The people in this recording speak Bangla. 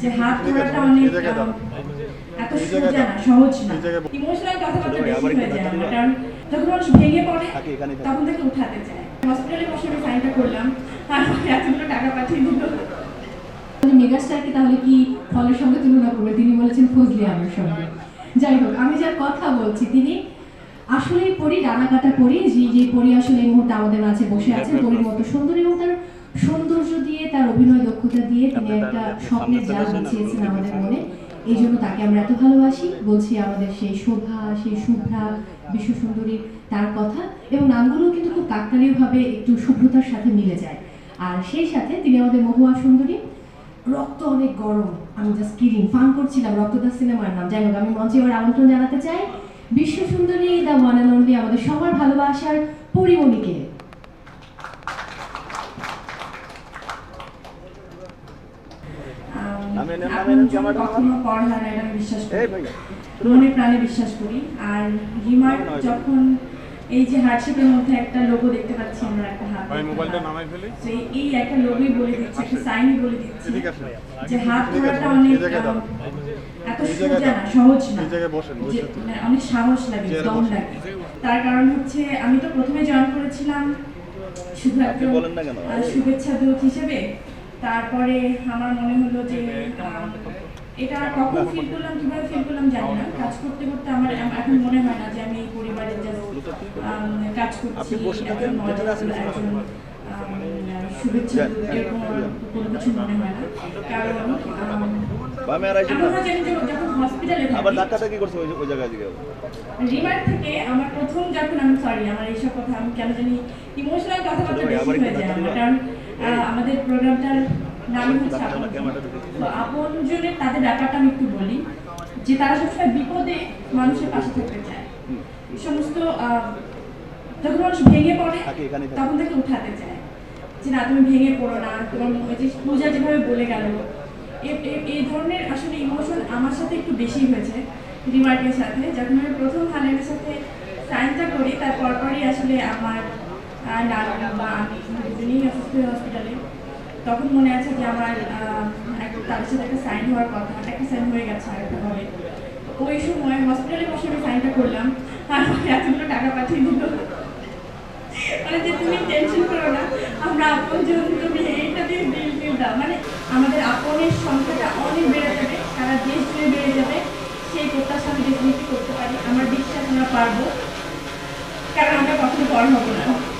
যে হাত ধরাটা অনেক এত সোজা না সহজ না। ইমোশনাল কথাবার্তা বেশি হয়ে যায় কারণ যখন মানুষ ভেঙে পড়ে তখন তাকে উঠাতে চায়। হসপিটালে বসে আমি সাইনটা করলাম আর আমাকে এতগুলো টাকা পাঠিয়ে দিল। মেগাস্টারকে তাহলে কি ফলের সঙ্গে তুলনা করবে? তিনি বলেছেন ফজলি আমার সঙ্গে। যাই হোক আমি যার কথা বলছি তিনি আসলে পরি ডানা কাটা পরি যে যে পরি আসলে এই মুহূর্তে আমাদের মাঝে বসে আছেন পরির মতো সুন্দর এবং তার সৌন্দর্য দিয়ে তার অভিনয় দক্ষতা দিয়ে তিনি একটা স্বপ্নের জাল বিছিয়েছেন আমাদের মনে। এই জন্য তাকে আমরা এত ভালোবাসি বলছি আমাদের সেই শোভা সেই শুভ্রা বিশ্ব সুন্দরী তার কথা এবং নামগুলো কিন্তু খুব কাকতালীয়ভাবে একটু শুভ্রতার সাথে মিলে যায়। আর সেই সাথে তিনি আমাদের মহুয়া সুন্দরী। রক্ত অনেক গরম আমি জাস্ট কিডিং ফান করছিলাম রক্তদাস সিনেমার নাম। যাই হোক আমি মঞ্চে এবার আমন্ত্রণ জানাতে চাই। বিশ্ব সুন্দরী দ্য ওয়ান অ্যান্ড অনলি আমাদের সবার ভালোবাসার পরিমণিকে আম, নামে নেন, নামে আপন নেন, জন ক্যামেরাটা কখনো পর হয় না এটা আমি বিশ্বাস এই করি। মনে প্রাণে বিশ্বাস করি। আর রিমার্ক যখন এই যে হার্টশেপের মধ্যে একটা লোগো দেখতে পাচ্ছি আমরা একটা হাত ভাই মোবাইলটা নামাই ফেলি। তো এই- একটা লোগোই বলে দিচ্ছে একটা সাইনই বলে দিচ্ছে। যে হাত অনেক এত সোজা না সহজ না। জায়গায় বসেন, মানে অনেক সাহস লাগে দম লাগে। তার কারণ হচ্ছে আমি তো প্রথমে জয়েন করেছিলাম শুধু একজন? আহ, শুভেচ্ছা দূত হিসেবে। তারপরে আমার মনে হলো যে এটা কখন ফিল করলাম কীভাবে ফিল করলাম জানি না। কাজ করতে করতে আমার এখন মনে হয় না যে আমি এই পরিবারের যেন কাজ করছি একজন শুভেচ্ছা এরকম কোনো কিছু মনে হয় না। কারণ বামে আর আইসেন না। যে আমি যখন- যখন হসপিটালে আবার ধাক্কাটা কি করছে ওই ওই জায়গায় দিকে রিমার থেকে আমার প্রথম যখন আমি সরি আমার এইসব কথা আমি কেন জানি ইমোশনাল কথাবার্তা বেশি হয়ে যায়। ধাক্কা? কারণ আমাদের প্রোগ্রামটার নাম হচ্ছে ধাক্কা আপন না, ক্যামেরাটা ঢুকে। তো আপন জনের তাদের ব্যাপারটা আমি একটু বলি যে তারা সবসময় বিপদে মানুষের পাশে থাকতে চায়। সমস্ত যখন মানুষ ভেঙে পড়ে। তখন তাকে উঠাতে চায়। যে না তুমি ভেঙে পড়ো না। তোমার ওই যে পূজা যেভাবে বলে গেল এই ধরনের আসলে ইমোশন আমার সাথে একটু বেশি হয়েছে রিমার্কের সাথে। যখন আমি প্রথম হালের সাথে সাইনটা করি, তার পরপরই আসলে আমার নানা বা আমি দুজনেই অসুস্থ হয়ে হসপিটালে তখন মনে আছে যে আমার এক- তাদের সাথে একটা সাইন হওয়ার কথা, একটা সাইন হয়ে গেছে আরেকটা হবে। ওই সময় হসপিটালে বসে আমি সাইনটা করলাম। আর এতগুলো টাকা পাঠিয়ে দিল মানে যে তুমি টেনশন করো না আমরা আপন জন তুমি এইটা দিয়ে বিল টিল দাও মানে আমাদের সংখ্যাটা অনেক বেড়ে যাবে, সারা দেশ জুড়ে বেড়ে যাবে, সেই প্রত্যাশা আমি ডেফিনেটলি করতে পারি। আমার বিশ্বাস আমরা পারব, কারণ আমরা কখনো বড় হব না।